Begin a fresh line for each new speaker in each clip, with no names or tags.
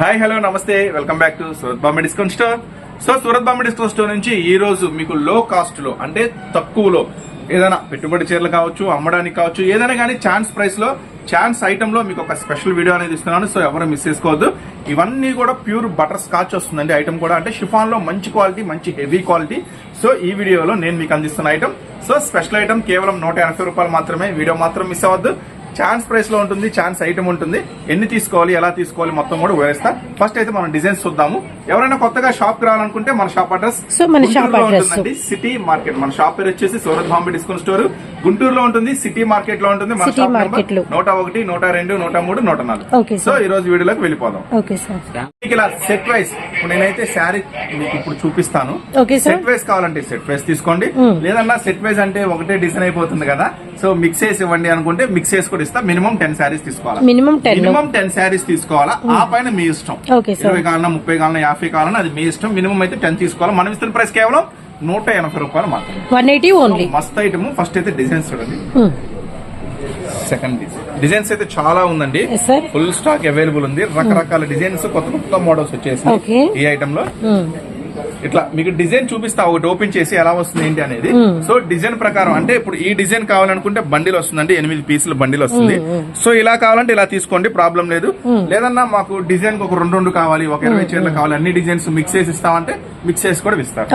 Hi hello namaste. Welcome back to Surat Bombay discount store so Surat Bombay discount store నుంచి ఈ రోజు మీకు లో కాస్ట్లో అంటే తక్కువలో ఏదైనా పెట్టుబడి చీరలు కావచ్చు అమ్మడానికి కావచ్చు ఏదైనా కానీ ఛాన్స్ ప్రైస్లో ఛాన్స్ ఐటమ్లో మీకు ఒక స్పెషల్ వీడియో అనేది ఇస్తున్నాను. సో ఎవరు మిస్ చేసుకోవద్దు. ఇవన్నీ కూడా ప్యూర్ బటర్ స్కాచ్ వస్తుందండి. ఐటమ్ కూడా అంటే షిఫాన్లో మంచి క్వాలిటీ మంచి హెవీ క్వాలిటీ సో ఈ వీడియోలో నేను మీకు అందిస్తున్న ఐటమ్ సో స్పెషల్ ఐటమ్ కేవలం నూట రూపాయలు మాత్రమే. వీడియో మాత్రం మిస్ అవ్వద్దు. ఛాన్స్ ప్రైస్లో ఉంటుంది ఛాన్స్ ఐటమ్ ఉంటుంది. ఎన్ని తీసుకోవాలి ఎలా తీసుకోవాలి మొత్తం కూడా వివరిస్తా. ఫస్ట్ అయితే మనం డిజైన్స్ చూద్దాము. ఎవరైనా కొత్తగా షాప్కి రావాలనుకుంటే మన షాప్ అడ్రస్
సో మన షాప్ అడ్రస్.
సిటీ మార్కెట్ మన షాప్ పేరు వచ్చేసి సూరత్ బాంబే డిస్కౌంట్ స్టోర్. గుంటూరులో ఉంటుంది సిటీ మార్కెట్లో ఉంటుంది. మన
సిటీ
షాప్
మార్కెట్లో.
నెంబర్ నూట ఒకటి నూట రెండు నూట మూడు నూట నాలుగు. So
sir.
ఈ రోజు వీడియోలోకి వెళ్ళిపోదాం.
Okay sir.
మీకు ఇలా సెట్ వైస్ ఇప్పుడు నేనైతే శారీ మీకు ఇప్పుడు చూపిస్తాను.
Okay sir.
సెట్ వైస్ కావాలంటే సెట్ వైస్ తీసుకోండి. లేదన్నా సెట్ వైస్ అంటే ఒకటే డిజైన్ అయిపోతుంది కదా. సో మిక్స్ చేసి ఇవ్వండి అనుకుంటే మిక్స్ చేసి కూడా ఇస్తా. మినిమం టెన్ శారీస్ తీసుకోవాలి?
మినిమం 10.
మినిమం టెన్ శారీస్ తీసుకోవాలా? ఆ పైన మీ ఇష్టం. ఇరవై కావాలన్నా ముప్పై కావాలన్నా యాభై కావాలన్నా అది మీ ఇష్టం. మినిమం అయితే టెన్ తీసుకోవాలి? మనం ఇస్తున్న ప్రైస్ కేవలం నూట ఎనభై రూపాయలు మాత్రమే.
One eighty only.
మస్త్ ఐటమ్. ఫస్ట్ అయితే డిజైన్స్ చూడండి. సెకండ్ డిజైన్ డిజైన్స్ అయితే చాలా ఉందండి. ఫుల్ స్టాక్ అవైలబుల్ ఉంది. రకరకాల డిజైన్స్ కొత్త కొత్త మోడల్స్ వచ్చేసి. ఈ ఐటమ్లో. ఇట్లా మీకు డిజైన్ చూపిస్తా ఒకటి ఓపెన్ చేసి ఎలా వస్తుంది ఏంటి అనేది. సో డిజైన్ ప్రకారం అంటే ఇప్పుడు ఈ డిజైన్ కావాలనుకుంటే బండిల్ వస్తుందండి ఎనిమిది పీసులు బండిల్ వస్తుంది. సో ఇలా కావాలంటే ఇలా తీసుకోండి ప్రాబ్లం లేదు. లేదన్నా మాకు డిజైన్ ఒక రెండు రెండు కావాలి ఒక ఇరవై చీరలు కావాలి అన్ని డిజైన్స్ మిక్స్ చేసి ఇస్తామంటే మిక్స్ చేసి కూడా ఇస్తారు.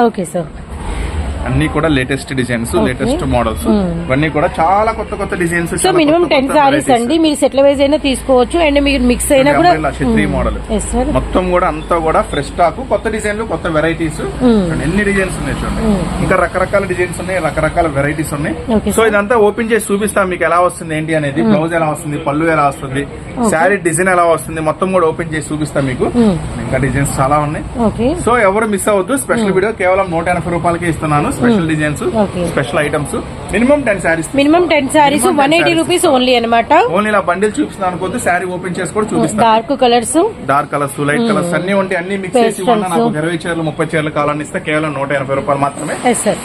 అన్ని కూడా లేటెస్ట్ డిజైన్స్ లేటెస్ట్ మోడల్స్ ఇవన్నీ కూడా చాలా కొత్త కొత్త designs
so minimum ten saris అండి. మీరు సెటిల్ వైజ్ అయినా తీసుకోవచ్చు. అండ్ మీరు మిక్స్ అయినా కూడా
క్షత్రి మోడల్
సార్
మొత్తం కూడా అంతా కూడా ఫ్రెష్ స్టాక్ కొత్త డిజైన్లు కొత్త వెరైటీస్ ఎన్ని డిజైన్స్ ఉన్నాయి చూడండి. ఇంకా రకరకాల డిజైన్స్ ఉన్నాయి రకరకాల వెరైటీస్ ఉన్నాయి. సో ఇదంతా ఓపెన్ చేసి చూపిస్తాం మీకు ఎలా వస్తుంది ఏంటి అనేది. బ్లౌజ్ ఎలా వస్తుంది పళ్ళు ఎలా వస్తుంది శారీ డిజైన్ ఎలా వస్తుంది మొత్తం కూడా ఓపెన్ చేసి చూపిస్తాం మీకు. ఇంకా డిజైన్స్ చాలా ఉన్నాయి. సో ఎవరు మిస్ అవ్వద్దు. స్పెషల్ వీడియో కేవలం నూట ఎనభై రూపాయలకి ఇస్తున్నాను. Special designs. Special items minimum ten saris
minimum ten saris
Minimum 10
one eighty. Rupees only అనమాట
ఓన్లీ ఇలా బండిల్ చూపిస్తున్నాను అనుకోద్దు శారీ ఓపెన్ చేసి కూడా చూపిస్తాను.
Dark colours
dark colours light colours అన్ని ఉంటాయి అన్ని మిక్స్ చేసి నాకు ఇరవై చీరలు ముప్పై చీరలు కావాలని ఇస్తే కేవలం నూట ఎనభై రూపాయలు మాత్రమే.
సార్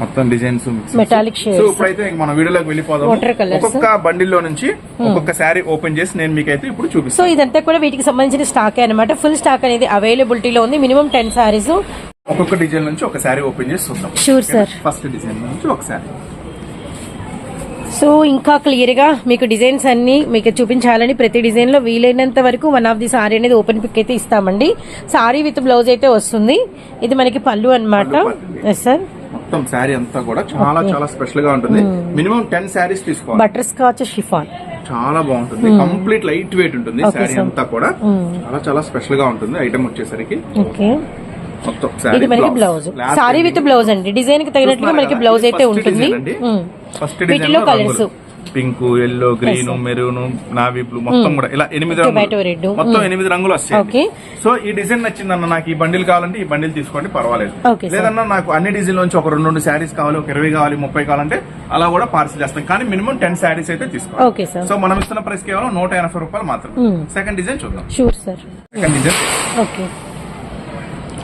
మొత్తం డిజైన్స్
shades.
సో ఇప్పుడైతే మన వీడియోలోకి వెళ్ళిపోదాం. ఒక్కొక్క బండిల్లో నుంచి ఒక్కొక్క శారీ ఓపెన్ చేసి నేను మీకైతే ఇప్పుడు
సో
చూపిస్తాను
ఇదంతా కూడా వీటికి సంబంధించిన స్టాక్ అనమాట ఫుల్ స్టాక్ అనేది అవైలబిలిటీలో ఉంది. మినిమం టెన్ సారీస్
ఒక్కొక్క డిజైన్ నుంచి ఒక శారీ ఓపెన్ చేసి చూద్దాం.
Sure, sir.
ఫస్ట్ డిజైన్ నుంచి ఒక శారీ.
సో ఇంకా క్లియర్గా మీకు డిజైన్స్ అన్ని మీకు చూపించాలని ప్రతి డిజైన్లో వీలైనంత వరకు వన్ ఆఫ్ ది సారీ అనేది ఓపెన్ పిక్ అయితే ఇస్తామండి. సారీ విత్ బ్లౌజ్ అయితే వస్తుంది. ఇది మనకి పళ్ళు అనమాట సార్
మొత్తం శారీ అంతా కూడా చాలా చాలా స్పెషల్గా ఉంటుంది. మినిమం టెన్ శారీస్ తీసుకోవాలి.
బటర్ స్కాచ్ షిఫాన్
చాలా బాగుంటుంది. కంప్లీట్ లైట్ వెయిట్ ఉంటుంది శారీ
sir.
అంతా కూడా. చాలా చాలా స్పెషల్గా ఉంటుంది ఐటమ్ వచ్చేసరికి.
ఓకే ఇది మనకి బ్లౌజ్ సారీ విత్ బ్లౌజ్ అండి. డిజైన్కి తగినట్టుగా మనకి బ్లౌజ్ అయితే ఉంటుంది. వీటిలో colours
pink yellow green maroon navy blue మొత్తం కూడా. ఇలా ఎనిమిది. రంగులు. మొత్తం ఎనిమిది రంగులు వస్తాయి. సో ఈ డిజైన్ నచ్చిందన్న నాకు ఈ బండిల్ కావాలంటే ఈ బండిల్ తీసుకోండి పర్వాలేదు. లేదన్నా నాకు అన్ని డిజైన్ నుంచి ఒక రెండు రెండు శారీస్ కావాలి ఒక ఇరవై కావాలి ముప్పై కావాలంటే అలా కూడా పార్సిల్ చేస్తాం. కానీ మినిమం టెన్ శారీస్ అయితే తీసుకోవాలి సో మనం ఇస్తున్న ప్రైస్ కేవలం నూట ఎనభై రూపాయలు మాత్రం సెకండ్ డిజైన్ చూద్దాం. సెకండ్ డిజైన్
ఓకే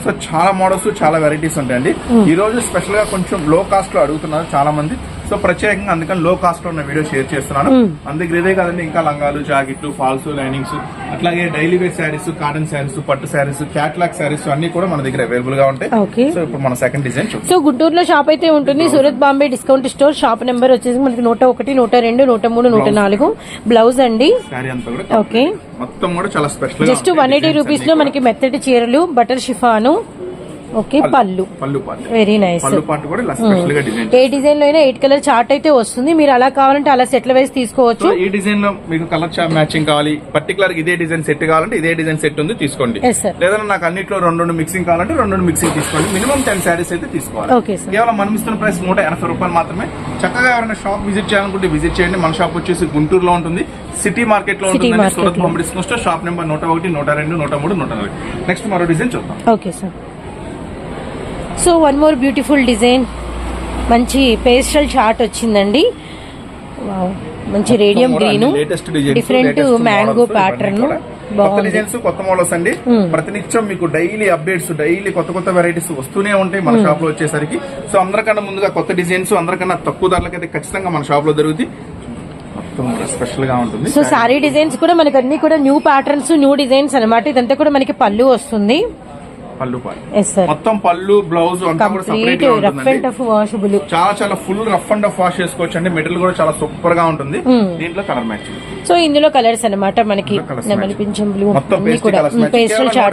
సో చాలా మోడల్స్ చాలా వెరైటీస్ ఉంటాయండి. ఈ రోజు స్పెషల్గా కొంచెం లో కాస్ట్లో అడుగుతున్నారు చాలా మంది సో ప్రత్యేకంగా అందుకని లో కాస్ట్లో ఉన్న వీడియో షేర్ చేస్తున్నాను. అందుకే ఇదే కదండి ఇంకా లంగాలు జాకెట్లు ఫాల్స్ లైనింగ్స్ అట్లాగే daily wear saris cotton saris పట్టు శారీస్ క్యాట్లాగ్ శారీస్ అన్ని కూడా మన దగ్గర అవైలబుల్గా ఉంటాయి. సో ఇప్పుడు మన సెకండ్ డిజైన్
సో గుంటూరులో షాప్ అయితే ఉంటుంది. Surat Bombay discount store shop number వచ్చేసి మనకి నూట ఒకటి నూట రెండు నూట మూడు నూట నాలుగు. బ్లౌజ్ అండి. ఓకే
మొత్తం కూడా చాలా స్పెషల్
జస్ట్ వన్ ఎయిటీ రూపీస్లో మనకి మెత్తటి చీరలు బటర్ షిఫాను. ఓకే పళ్ళు.
పళ్ళు. పాటు.
వెరీ నైస్
పళ్ళు కూడా ఇలా స్పెషల్గా డిజైన్
ఏ డిజైన్లో అయినా ఎయిట్ కలర్ చార్ట్ అయితే వస్తుంది. మీరు అలా కావాలంటే అలా సెట్ల వైజ్ తీసుకోవచ్చు.
ఈ డిజైన్లో మీకు కలర్ మ్యాచింగ్ కావాలి. పర్టికులర్ ఇదే డిజైన్ సెట్ కావాలంటే ఇదే డిజైన్ సెట్ ఉంది తీసుకోండి. లేదంటే నాకు అన్నిట్లో రెండు రెండు మిక్సింగ్ కావాలంటే రెండు రెండు మిక్సింగ్ తీసుకోండి. మినిమం టెన్ శారీస్ అయితే తీసుకోవాలి. కేవలం మనం ఇస్తున్న ప్రైస్ నూట ఎనభై రూపాయలు మాత్రమే. చక్కగా ఎవరైనా షాప్ విజిట్ చేయాలనుకుంటే విజిట్ చేయండి. మన షాప్ వచ్చేసి గుంటూరులో ఉంటుంది. సిటీ
మార్కెట్లో
ఉంటుంది సూరత్ డిస్కౌంట్ షాప్ నెంబర్ నూట ఒకటి నూట రెండు నూట మూడు నూట నాలుగు. నెక్స్ట్ మరో డిజైన్ చూద్దాం.
Okay sir so one more beautiful design. మంచి పేస్టల్ చార్ట్ వచ్చిందండి. మంచి radium green. Different mango pattern
కొత్త డిజైన్స్ కొత్త మోడల్స్ అండి. ప్రతినిత్యం మీకు డైలీ అప్డేట్స్ డైలీ కొత్త కొత్త వెరైటీస్ వస్తూనే ఉంటాయి మన షాప్లో వచ్చేసరికి. సో అందరికన్నా ముందుగా కొత్త డిజైన్స్ అందరికన్నా తక్కువ ధరలకైతే ఖచ్చితంగా మన షాప్లో దొరుకుతాయి. స్పెషల్గా ఉంటుంది.
సో సారీ డిజైన్స్ కూడా మనకి అన్ని కూడా న్యూ ప్యాటర్న్స్ న్యూ డిజైన్స్ అన్నమాట. ఇదంతా కూడా మనకి పళ్ళు వస్తుంది.
పళ్ళు మొత్తం పళ్ళు బ్లౌజ్ అంతా కూడా సపరేట్
టఫ్ వాషబుల్
చాలా చాలా full rough and rough wash చేసుకోవచ్చు అండి మెటీరియల్ కూడా చాలా సూపర్గా ఉంటుంది. దీంట్లో కలర్ మ్యాచింగ్
సో ఇందులో కలర్స్ అన్నమాట మనకి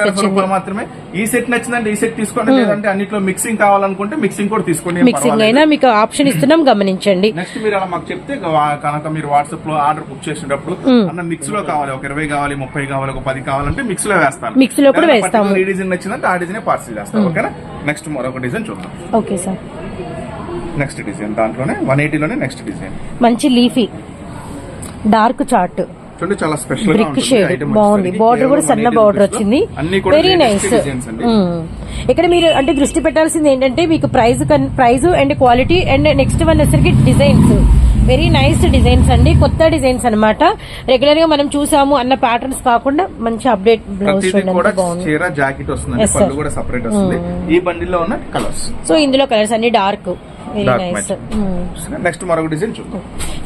వచ్చింది.
మాత్రమే. ఈ సెట్ నచ్చిందంటే ఈ సెట్ తీసుకోండి. లేదంటే అన్నిట్లో మిక్సింగ్ కావాలనుకుంటే మిక్సింగ్ కూడా తీసుకోండి.
మిక్సింగ్ అయినా మీకు ఆప్షన్ ఇస్తున్నాం గమనించండి.
నెక్స్ట్ మీరు అలా మాకు చెప్తే కనుక మీరు వాట్సాప్లో ఆర్డర్ బుక్ చేసేటప్పుడు అన్న మిక్స్లో కావాలి. ఒక ఇరవై కావాలి ముప్పై కావాలి ఒక పది కావాలంటే మిక్స్లో వేస్తాను.
Mix లో కూడా వేస్తాము.
ఈ డిజైన్ నచ్చిందంటే డిజైన్ పార్సల్ చేస్తాం ఓకేనా? నెక్స్ట్ మరొక డిజైన్ చూద్దాం.
ఓకే సార్
నెక్స్ట్ డిజైన్ దాంట్లోనే వన్ ఎయిటీలోనే నెక్స్ట్ డిజైన్.
మంచి లీఫీ డార్క్ చార్ట్.
చూడండి చాలా స్పెషల్
బ్రిక్ షేడ్ బాగుంది. బార్డర్ కూడా సన్న బార్డర్ వచ్చింది. వెరీ నైస్
అండి.
ఇక్కడ మీరు అంటే దృష్టి పెట్టాల్సింది ఏంటంటే మీకు price price and quality and next one వచ్చరికి డిజైన్స్ వెరీ నైస్ డిజైన్స్ అండి. కొత్త డిజైన్స్ అన్నమాట. రెగ్యులర్గా మనం చూసాము అన్న ప్యాటర్న్స్ కాకుండా మంచి అప్డేట్
చీర జాకెట్ వస్తుంది కూడా సపరేట్ వస్తుంది. ఈ బండిల్లో ఉన్న కలర్స్
సో ఇందులో కలర్స్ అన్ని డార్క్
నెక్స్ట్ మరొక డిజైన్ చూద్దాం.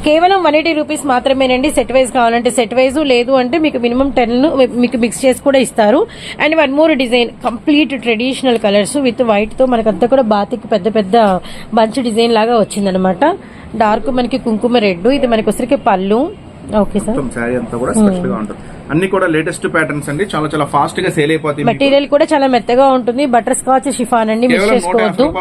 కేవలం వన్ ఎయిటీ రూపీస్ మాత్రమేనండి సెట్ వైజ్ కావాలంటే. సెట్ వైజ్ లేదు అంటే మీకు మినిమం టెన్ మీకు మిక్స్ చేసి కూడా ఇస్తారు. And one more design complete traditional colours with వైట్తో మనకంతా కూడా బాతికి పెద్ద పెద్ద బంచ్ డిజైన్ లాగా వచ్చిందనమాట డార్క్ మనకి కుంకుమ రెడ్ ఇది మనకి పళ్ళు.
మొత్తం శారీ అంతా కూడా స్పెషల్గా ఉంటుంది. అన్ని కూడా లేటెస్ట్ ప్యాటర్న్స్ అండి. చాలా చాలా ఫాస్ట్గా సేల్ అయిపోతాయి మీకు.
మెటీరియల్ కూడా చాలా మెత్తగా ఉంటుంది. బటర్ స్కాచ్ షిఫాన్ అండి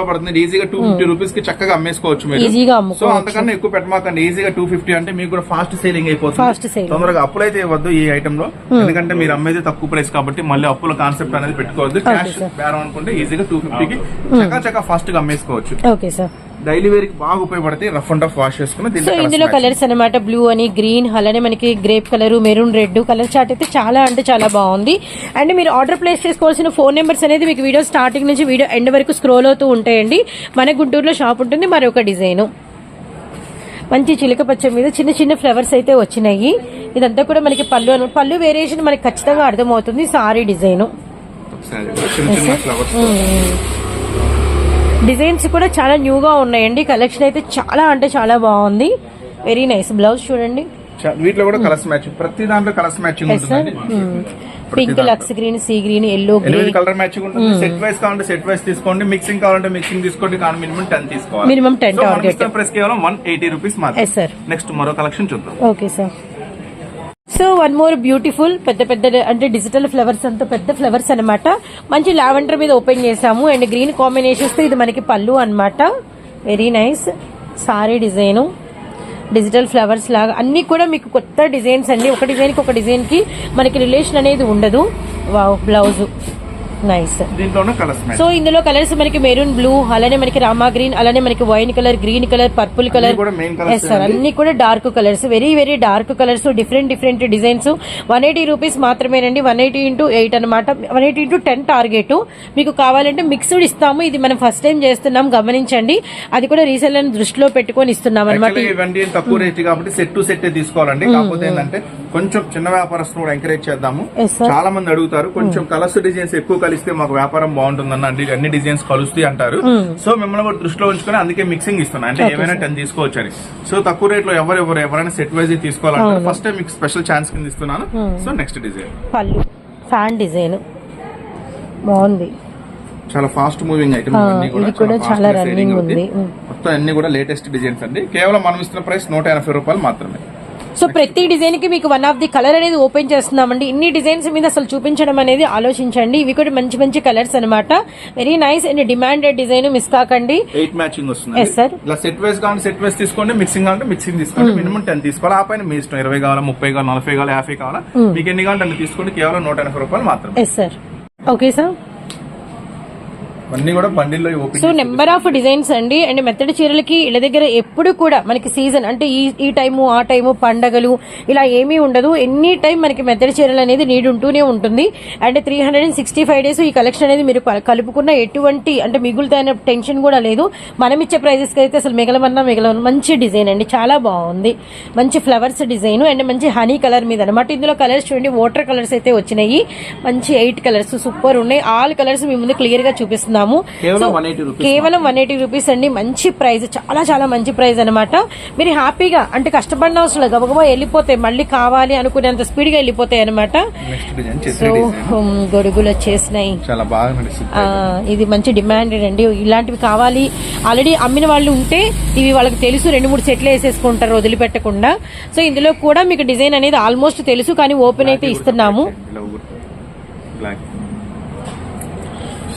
పడుతుంది. ఈజీగా టూ ఫిఫ్టీ రూపీస్కి చక్కగా అమ్మేసుకోవచ్చు మీరు.
ఈజీగా
సో అంతకన్నా ఎక్కువ పెట్టమాకండి. ఈజీగా టూ ఫిఫ్టీ అంటే మీకు కూడా ఫాస్ట్ సేలింగ్ అయిపోతుంది. తొందరగా అప్పులు అయితే ఇవ్వద్దు ఈ ఐటమ్లో. ఎందుకంటే మీరు అమ్మేది తక్కువ ప్రైస్ కాబట్టి మళ్ళీ అప్పుల కాన్సెప్ట్ అనేది పెట్టుకోవద్దు. క్యాష్ బేరం అనుకుంటే ఈజీగా టూ ఫిఫ్టీకి చకా చకా ఫాస్ట్గా అమ్మేసుకోవచ్చు.
ఓకే సార్
డైలీ వేర్కి బాగా ఉపయోగపడతాయి. రఫ్ అండ్ టఫ్ వాష్ చేసుకుని
సో ఇందులో కలర్స్ అన్నమాట బ్లూ అని గ్రీన్ అలానే మనకి grape colour maroon red colour chart అయితే చాలా అంటే చాలా బాగుంది. అండ్ మీరు ఆర్డర్ ప్లేస్ చేసుకోవాల్సిన ఫోన్ నెంబర్స్ అనేది మీకు వీడియో స్టార్టింగ్ నుంచి వీడియో ఎండ్ వరకు స్క్రోల్ అవుతూ ఉంటాయండి. మన గుంటూరులో షాప్ ఉంటుంది మరొక డిజైన్. మంచి చిలక పచ్చ మీద చిన్న చిన్న ఫ్లవర్స్ అయితే వచ్చినాయి. ఇదంతా కూడా మనకి పళ్ళు అను- పళ్ళు వేరియేషన్ మనకి ఖచ్చితంగా అర్థమవుతుంది సారీ డిజైన్.
ఫ్లవర్స్
డిజైన్స్ కూడా చాలా న్యూగా ఉన్నాయండి. కలెక్షన్ అయితే చాలా అంటే చాలా బాగుంది. వెరీ నైస్ బ్లౌజ్ చూడండి.
వీటిలో కూడా కలర్స్ మ్యాచ్ ప్రతి దాంట్లో కలర్స్ మ్యాచింగ్ ఉంటుందండి.
Pink lux green sea green yellow grey
ఎనిమిది కలర్ మ్యాచింగ్ ఉంటుంది. సెట్ వైస్ కావాలంటే సెట్ వైస్ తీసుకోండి. మిక్సింగ్ కావాలంటే మిక్సింగ్ తీసుకోండి. కానీ మినిమం టెన్ తీసుకోవాలి.
Minimum 10 target.
ప్రైస్ కేవలం వన్ ఎయిటీ రూపీస్ మాత్రం నెక్స్ట్ మరో కలెక్షన్ చూద్దాం.
Okay sir so one more beautiful పెద్ద పెద్ద అంటే డిజిటల్ ఫ్లవర్స్ అంతా పెద్ద ఫ్లవర్స్ అన్నమాట. మంచి లావెండర్ మీద ఓపెన్ చేసాము. అండ్ గ్రీన్ కాంబినేషన్స్తో ఇది మనకి పళ్ళు అనమాట very nice sari design. Digital flowers లాగా. అన్ని కూడా మీకు కొత్త డిజైన్స్ అండి. ఒక డిజైన్కి ఒక డిజైన్కి మనకి రిలేషన్ అనేది ఉండదు. Wow blouse. నైస్
దీంట్లోనే కలర్స్
సో ఇందులో కలర్స్ మనకి మెరూన్ బ్లూ అలానే మనకి రామా గ్రీన్ అలానే మనకి wine colour green colour purple colour yes sir అన్ని కూడా dark colours very very dark colours different different designs one eighty rupees మాత్రమేనండి. వన్ ఎయిటీ ఇంటూ ఎయిట్ అనమాట one eighty into ten target మీకు కావాలంటే మిక్స్డ్ ఇస్తాము. ఇది మనం ఫస్ట్ టైం చేస్తున్నాం. గమనించండి. అది కూడా రీసెల్ దృష్టిలో పెట్టుకొని ఇస్తున్నాం అనమాట
Actually ఇవన్నీ తక్కువ రేట్ కాబట్టి సెట్ టు సెట్ తీసుకోవాలండి. కాకపోతే ఏంటంటే కొంచెం చిన్న వ్యాపారస్తులు కూడా ఎంకరేజ్ చేద్దాము. చాలా మంది అడుగుతారు కొంచెం కలర్స్ డిజైన్స్ ఎక్కువ కలిస్తే మాకు వ్యాపారం బాగుంటుందన్న అన్ని డిజైన్స్ కలుస్తాయి అంటారు. సో మిమ్మల్ని కూడా దృష్టిలో ఉంచుకొని అందుకే మిక్సింగ్ ఇస్తున్నా. అంటే ఏమైనా టెన్ తీసుకోవచ్చు అని సో తక్కువ రేట్లో ఎవరు ఎవరు ఎవరైనా సెట్ వైజ్ తీసుకోవాలంటారు. ఫస్ట్ టైం మీకు స్పెషల్ ఛాన్స్ కింద ఇస్తున్నాను. సో నెక్స్ట్ డిజైన్
పళ్ళు ఫ్యాన్ డిజైన్ బాగుంది.
చాలా ఫాస్ట్ మూవింగ్ ఐటమ్ కూడా
చాలా. ఉంది.
మొత్తం అన్ని కూడా లేటెస్ట్ డిజైన్స్ అండి. కేవలం మనం ఇస్తున్న ప్రైస్ నూట ఎనభై రూపాయలు మాత్రమే.
సో ప్రతి డిజైన్కి మీకు వన్ ఆఫ్ ది కలర్ అనేది ఓపెన్ చేస్తున్నామండి. ఇన్ని డిజైన్స్ మీద అసలు చూపించడం అనేది ఆలోచించండి. ఇవి కూడా మంచి మంచి కలర్స్ అన్నమాట. Very nice and demanded design miss కాకండి
ఎయిట్ మ్యాచింగ్ వస్తుంది. ఇలా సెట్ వైస్ కావాలి సెట్ వైస్ తీసుకోండి మిక్సింగ్ కావాలంటే మిక్సింగ్ తీసుకోండి. మినిమం టెన్ తీసుకోవాలి. ఆ పైన మీ ఇష్టం. ఇరవై కావాలా ముప్పై కావాలి నలభై కావాలి యాభై కావాలా మీకు ఎన్ని కావాలంటే అన్ని తీసుకోండి కేవలం నూట ఎనభై రూపాయలు మాత్రమే.
ఎస్ సార్ ఓకే సార్
అన్ని కూడా బండిల్లో open
so number of designs అండి. అండ్ మెత్తడి చీరలకి ఇళ్ళ దగ్గర ఎప్పుడు కూడా మనకి సీజన్ అంటే ఈ ఈ టైము ఆ టైము పండగలు ఇలా ఏమీ ఉండదు. ఎనీ టైం మనకి మెత్తడి చీరలు అనేది నీడ్ ఉంటూనే ఉంటుంది. And three hundred and sixty five days ఈ కలెక్షన్ అనేది మీరు కల- కలుపుకున్న ఎటువంటి అంటే మిగులుతాయిన టెన్షన్ కూడా లేదు. మనం ఇచ్చే ప్రైజెస్కి అయితే అసలు మిగలమన్నా మిగల మంచి డిజైన్ అండి. చాలా బాగుంది. మంచి ఫ్లవర్స్ డిజైన్ అండ్ మంచి హనీ కలర్ మీద అనమాట ఇందులో కలర్స్ చూడండి వాటర్ కలర్స్ అయితే వచ్చినాయి. మంచి ఎయిట్ కలర్స్ సూపర్ ఉన్నాయి. ఆల్ కలర్స్ మీ ముందు క్లియర్గా చూపిస్తున్నాను. ఇస్తున్నాము
కేవలం
So,
180 rupees
కేవలం వన్ ఎయిటీ రూపీస్ అండి. మంచి ప్రైస్ చాలా చాలా మంచి ప్రైస్ అన్నమాట. మీరు హ్యాపీగా అంటే కష్టపడిన అవసరం గబగబా వెళ్ళిపోతాయి. మళ్ళీ కావాలి అనుకునేంత స్పీడ్గా వెళ్ళిపోతాయి అనమాట సో గొడుగులు వచ్చేసినాయి. ఇది మంచి డిమాండెడ్ అండి. ఇలాంటివి కావాలి. ఆల్రెడీ అమ్మిన వాళ్ళు ఉంటే ఇవి వాళ్ళకి తెలుసు. రెండు మూడు సెట్లు వేసేసుకుంటారు వదిలిపెట్టకుండా. సో ఇందులో కూడా మీకు డిజైన్ అనేది ఆల్మోస్ట్ తెలుసు. కానీ ఓపెన్ అయితే ఇస్తున్నాము.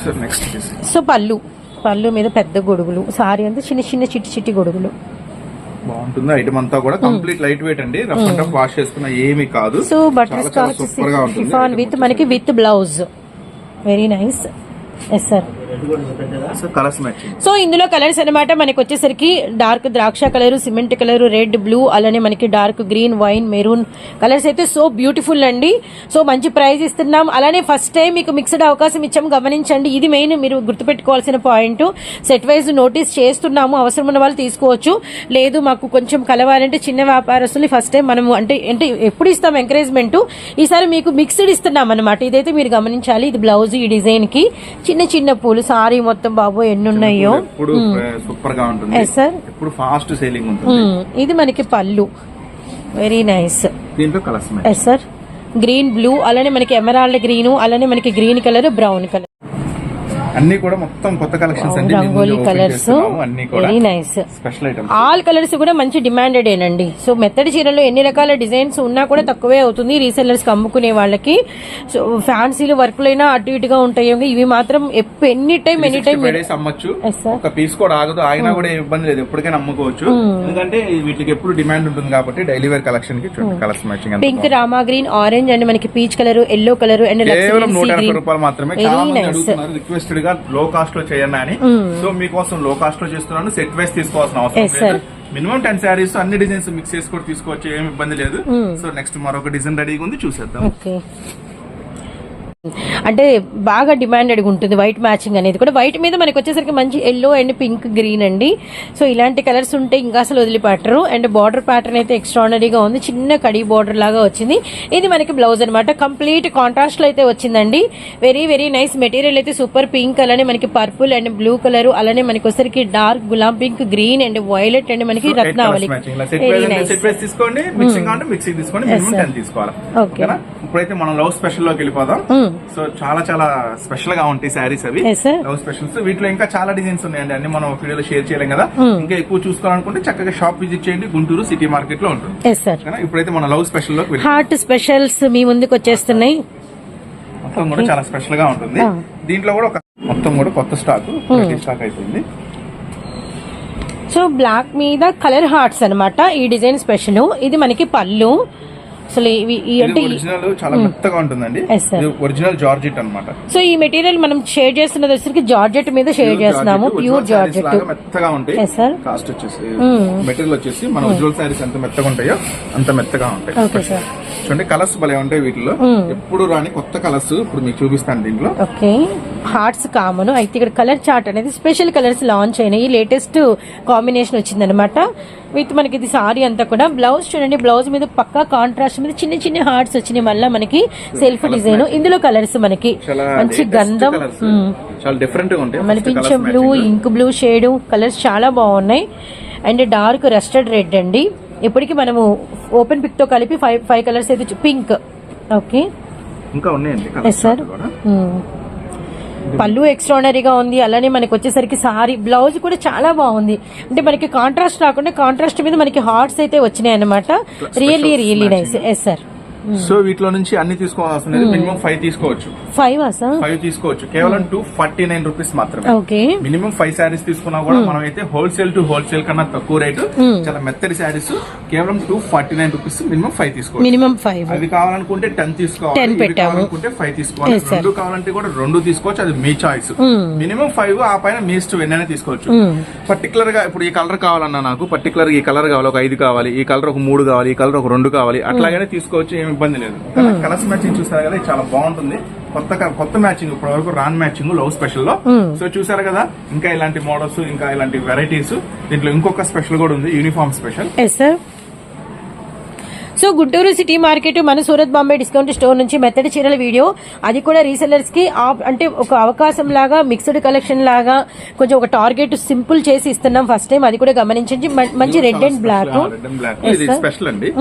సో నెక్స్ట్ డిజైన్
సో పళ్ళు. పళ్ళు మీద పెద్ద గొడుగులు. సారీ అంతా చిన్న చిన్న చిట్టి చిట్టి గొడుగులు.
బాగుంటుంది? ఐటమ్ అంతా కూడా కంప్లీట్ లైట్ వెయిట్ అండి. రఫ్ అండ్ టఫ్ వాష్ చేసుకున్న ఏమీ కాదు.
సో బటర్ స్కాచ్ విత్ మనకి with blouse very nice yes sir
so colours matching
so ఇందులో కలర్స్ అన్నమాట మనకి వచ్చేసరికి డార్క్ ద్రాక్ష colour cement colour red blue అలానే మనకి dark green wine maroon colours అయితే సో బ్యూటిఫుల్ అండి. సో మంచి ప్రైస్ ఇస్తున్నాం. అలానే ఫస్ట్ టైం మీకు మిక్స్డ్ అవకాశం ఇచ్చాము గమనించండి. ఇది మెయిన్ మీరు గుర్తుపెట్టుకోవాల్సిన పాయింట్ సెట్ వైజ్ నోటీస్ చేస్తున్నాము. అవసరం ఉన్న వాళ్ళు తీసుకోవచ్చు. లేదు మాకు కొంచెం కలవాలంటే చిన్న వ్యాపారస్తుల్ని ఫస్ట్ టైం మనము అంటే అంటే ఎప్పుడు ఇస్తాం ఎంకరేజ్మెంట్ ఈసారి మీకు మిక్స్డ్ ఇస్తున్నాం అనమాట ఇదైతే మీరు గమనించాలి. ఇది బ్లౌజ్ ఈ డిజైన్కి చిన్న చిన్న పూలు సారీ మొత్తం బాబు ఎన్ని ఉన్నాయో
సూపర్గా ఉంటుంది. ఎప్పుడు ఫాస్ట్ సేలింగ్ ఉంటుంది.
మ్మ్. ఇది మనకి పళ్ళు. వెరీ నైస్
దీంట్లో colours
yes sir green blue అలానే మనకి ఎమరాల్డ్ గ్రీన్ అలానే మనకి గ్రీన్ కలర్ బ్రౌన్ కలర్
అన్ని కూడా మొత్తం కొత్త కలెక్షన్స్ అండి.
రంగోలీ కలర్స్.
అన్ని కూడా
very nice
special items
all colours కూడా మంచి డిమాండెడ్ ఏనండి. సో మెత్తడి చీరలో ఎన్ని రకాల డిజైన్స్ ఉన్నా కూడా తక్కువే అవుతుంది రీసెల్లర్స్కి అమ్ముకునే వాళ్ళకి. సో ఫ్యాన్సీలు వర్క్లైనా అటు ఇటుగా ఉంటాయి. ఇవి మాత్రం ఎప్పుడు ఎనీ టైం ఎనీ టైం
అమ్మొచ్చు. ఒక పీస్ కూడా ఆగదు. ఆగినా కూడా ఏం ఇబ్బంది లేదు. ఎప్పటికైనా అమ్ముకోవచ్చు. ఎందుకంటే వీటికి ఎప్పుడు డిమాండ్ ఉంటుంది కాబట్టి daily wear కలెక్షన్కి colours matching
pink Rama green orange and మనకి peach colour yellow colour and
కేవలం నూట రూపాయలు మాత్రమే. రిక్వెస్టెడ్ గా లో కాస్ట్లో చేయండి అని. సో మీకోసం లో కాస్ట్లో చేస్తున్నాను. సెట్ వైస్ తీసుకోవాల్సిన అవసరం. లేదు. మినిమం టెన్ శారీస్ అన్ని డిజైన్స్ మిక్స్ చేసి కూడా తీసుకోవచ్చు ఏమి ఇబ్బంది లేదు. సో నెక్స్ట్ మరొక డిజైన్ రెడీగా ఉంది చూసేద్దాం.
అంటే బాగా డిమాండెడ్ ఉంటుంది వైట్ మ్యాచింగ్ అనేది కూడా. వైట్ మీద మనకి వచ్చేసరికి మంచి ఎల్లో అండ్ పింక్ గ్రీన్ అండి. సో ఇలాంటి కలర్స్ ఉంటే ఇంకా అసలు వదిలిపెట్టరు. అండ్ బార్డర్ ప్యాటర్న్ అయితే ఎక్స్ట్రాడనరీగా ఉంది. చిన్న కడి బార్డర్ లాగా వచ్చింది. ఇది మనకి బ్లౌజ్ అనమాట కంప్లీట్ కాంట్రాస్ట్లో అయితే వచ్చిందండి. వెరీ వెరీ నైస్ మెటీరియల్ అయితే సూపర్ పింక్ అలానే మనకి పర్పుల్ అండ్ బ్లూ కలర్ అలానే మనకి వచ్చేసరికి dark gulab pink green and violet and మనకి రత్నావళి.
తీసుకోండి మిక్సింగ్ తీసుకోండి
Okay.
ఓకేనా? ఇప్పుడైతే మనం లవ్ స్పెషల్లోకి వెళ్ళిపోదాం. సో చాలా చాలా స్పెషల్గా ఉంటాయి శారీస్ అవి. లవ్ స్పెషల్స్ వీటిలో ఇంకా చాలా డిజైన్స్ ఉన్నాయండి. అన్ని మనం వీడియోలో షేర్ చేయలేం కదా. ఇంకా ఎక్కువ చూసుకోవాలనుకుంటే చక్కగా షాప్ విజిట్ చేయండి. గుంటూరు సిటీ మార్కెట్లో ఉంటుంది. ఇప్పుడైతే మన లవ్ స్పెషల్ వెళ్ళి
హార్ట్ స్పెషల్స్ మీ ముందుకు వచ్చేస్తున్నాయి.
మొత్తం కూడా చాలా స్పెషల్గా ఉంటుంది.
Ah.
దీంట్లో కూడా ఒక మొత్తం కూడా కొత్త స్టాక్ స్టాక్ అయిపోయింది.
సో బ్లాక్ మీద కలర్ హార్ట్స్ అన్నమాట. ఈ డిజైన్ స్పెషల్ ఇది మనకి పళ్ళు. అసలు ఇవి అంటే
ఒరిజినల్ చాలా మెత్తగా ఉంటుందండి. ఒరిజినల్ జార్జెట్ అన్నమాట.
సో ఈ మెటీరియల్ మనం షేర్ చేస్తున్నది వచ్చేసరికి జార్జెట్ మీద షేర్ చేస్తున్నాము. ప్యూర్ జార్జెట్
మెత్తగా ఉంటాయి. కాస్ట్ వచ్చేసి మెటీరియల్ వచ్చేసి మన ఉజ్వల్ సారీస్ ఎంత మెత్తగా ఉంటాయో అంత మెత్తగా ఉంటాయి.
ఓకే సార్
చూడండి కలర్స్ భలే ఉంటాయి వీటిలో. ఎప్పుడు రాని కొత్త కలర్స్ ఇప్పుడు మీకు చూపిస్తాను దీంట్లో.
ఓకే. హార్ట్స్ కామన్ అయితే ఇక్కడ కలర్ చార్ట్ అనేది స్పెషల్ కలర్స్ లాంచ్ అయినాయి. లేటెస్ట్ కాంబినేషన్ వచ్చిందనమాట విత్ మనకి ఇది సారీ అంతా కూడా. బ్లౌజ్ చూడండి బ్లౌజ్ మీద పక్కా కాంట్రాస్ట్ మీద చిన్న చిన్న హార్ట్స్ వచ్చినాయి. మళ్ళీ మనకి సెల్ఫ్ డిజైన్ ఇందులో కలర్స్ మనకి మంచి గంధం.
చాలా డిఫరెంట్గా ఉంటాయి.
మళ్ళీ పింఛం blue. Ink blue shade colours చాలా బాగున్నాయి. అండ్ డార్క్ రస్టెడ్ రెడ్ అండి. ఇప్పటికి మనము ఓపెన్ పిక్తో కలిపి ఫైవ్ ఫైవ్ కలర్స్ అయితే పింక్ ఓకే
ఇంకా ఉన్నాయండి
ఎస్ సార్
కూడా.
పళ్ళు ఎక్స్ట్రాడనరీగా ఉంది. అలానే మనకి వచ్చేసరికి సారీ బ్లౌజ్ కూడా చాలా బాగుంది. అంటే మనకి కాంట్రాస్ట్ రాకుండా కాంట్రాస్ట్ మీద మనకి హార్ట్స్ అయితే వచ్చినాయి అనమాట really really nice yes sir
so వీటిలో నుంచి అన్ని తీసుకోవాల్సిన లేదు మినిమం ఫైవ్ తీసుకోవచ్చు.
ఫైవ్
ఫైవ్ తీసుకోవచ్చు. కేవలం టూ ఫార్టీ నైన్ రూపీస్ మాత్రమే. మినిమం ఫైవ్ శారీస్ తీసుకున్నా కూడా మనం అయితే హోల్సేల్ టు హోల్సేల్ కన్నా తక్కువ రేటు. చాలా మెత్తడి శారీస్ కేవలం two forty nine rupees minimum five తీసుకోవచ్చు.
మినిమం ఫైవ్
అవి కావాలనుకుంటే టెన్ తీసుకోవాలి.
10
ఇవి
పెట్టాము.
కావాలనుకుంటే ఫైవ్ తీసుకోవాలి. రెండు కావాలంటే కూడా రెండు తీసుకోవచ్చు. అది మీ చాయిస్ మినిమం ఫైవ్ ఆ పైన మీ ఇష్టం ఎన్నైనా తీసుకోవచ్చు. పర్టికులర్గా ఇప్పుడు ఈ కలర్ కావాలన్నా నాకు పర్టికులర్ ఈ కలర్ కావాలి. ఒక ఐదు కావాలి. ఈ కలర్ ఒక మూడు కావాలి. ఈ కలర్ ఒక రెండు కావాలి. అట్లాగనే తీసుకోవచ్చు. ఇబ్బంది లేదు. కలర్స్ మ్యాచింగ్ చూసారు కదా చాలా బాగుంటుంది. కొత్త కొత్త మ్యాచింగ్ ఇప్పటి వరకు రాన్ మ్యాచింగ్ లవ్ స్పెషల్లో సో చూసారు కదా ఇంకా ఇలాంటి మోడల్స్ ఇంకా ఇలాంటి వెరైటీస్. దీంట్లో ఇంకొక స్పెషల్ కూడా ఉంది uniform special.
So Guntur city market మన సూరత్ బాంబే డిస్కౌంట్ స్టోర్ నుంచి మెత్తడి చీరల వీడియో. అది కూడా రీసెల్లర్స్కి అంటే ఒక అవకాశం లాగా మిక్స్డ్ కలెక్షన్ లాగా కొంచెం ఒక టార్గెట్ సింపుల్ చేసి ఇస్తున్నాం ఫస్ట్ టైం అది కూడా గమనించండి. మంచి రెడ్ అండ్. బ్లాక్
స్పెషల్ అండి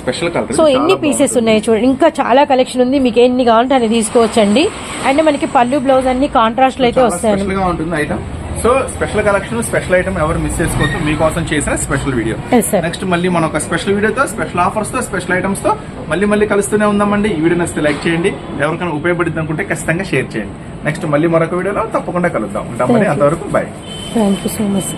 స్పెషల్ కలర్
సో ఎన్ని పీసెస్ ఉన్నాయి చూడండి. ఇంకా చాలా కలెక్షన్ ఉంది. మీకు ఎన్ని కావాలంటే అని తీసుకోవచ్చండి. అండ్ మనకి పళ్ళు బ్లౌజ్ అన్ని కాంట్రాస్ట్లో అయితే వస్తాయి
so special collection special item ఎవరు మిస్ చేసుకోవద్దు. మీకోసం చేసిన స్పెషల్ వీడియో. నెక్స్ట్ మళ్ళీ మన ఒక స్పెషల్ వీడియోతో స్పెషల్ ఆఫర్స్తో స్పెషల్ ఐటమ్స్తో మళ్ళీ మళ్ళీ కలుస్తూనే ఉందామండి. ఈ వీడియో నచ్చితే లైక్ చేయండి. ఎవరికైనా ఉపయోగపడుతుంది అనుకుంటే ఖచ్చితంగా షేర్ చేయండి. నెక్స్ట్ మళ్ళీ మరొక వీడియోలో తప్పకుండా కలుద్దాం. ఉంటామని. అంతవరకు bye
thank you so much